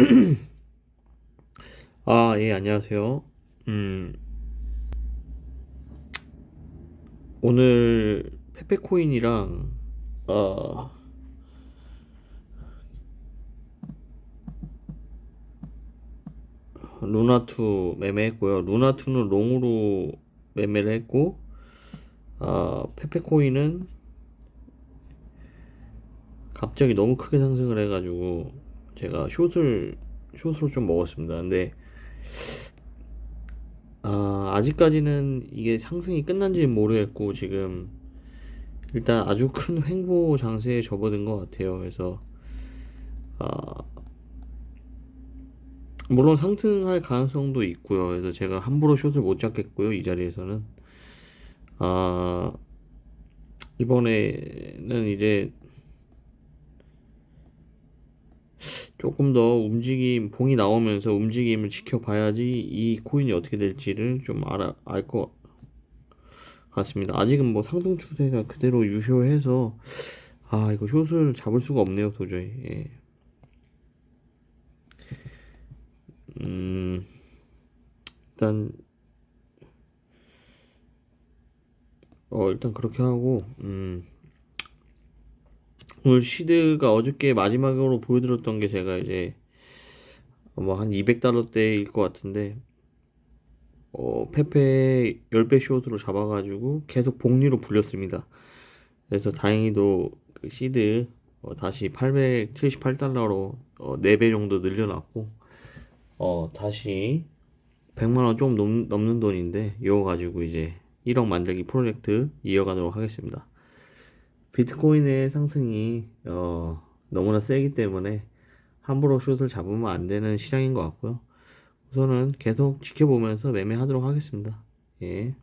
아, 예, 안녕하세요. 음, 오늘 페페코인이랑, 어, 루나투 매매했고요. 루나투는 롱으로 매매를 했고, 어, 페페코인은 갑자기 너무 크게 상승을 해가지고, 제가 숏을, 숏으로 좀 먹었습니다. 근데, 아, 아직까지는 이게 상승이 끝난지는 모르겠고, 지금, 일단 아주 큰 횡보 장세에 접어든 것 같아요. 그래서, 아, 물론 상승할 가능성도 있고요. 그래서 제가 함부로 숏을 못 잡겠고요. 이 자리에서는. 아, 이번에는 이제 조금 더 움직임, 봉이 나오면서 움직임을 지켜봐야지 이 코인이 어떻게 될지를 좀 알아, 알 것 같습니다. 아직은 뭐 상승 추세가 그대로 유효해서, 아, 이거 숏을 잡을 수가 없네요, 도저히. 예. 음, 일단, 어, 일단 그렇게 하고, 음, 오늘 시드가 어저께 마지막으로 보여드렸던 게 제가 이제 뭐 한 200달러대일 것 같은데 어, 페페 10배 숏으로 잡아가지고 계속 복리로 불렸습니다. 그래서 다행히도 그 시드 어, 다시 878달러로 어, 4배 정도 늘려놨고 어, 다시 100만원 좀 넘, 넘는 돈인데 이거 가지고 이제 1억 만들기 프로젝트 이어가도록 하겠습니다. 비트코인의 상승이 어, 너무나 세기 때문에 함부로 숏을 잡으면 안 되는 시장인 것 같고요. 우선은 계속 지켜보면서 매매하도록 하겠습니다. 예.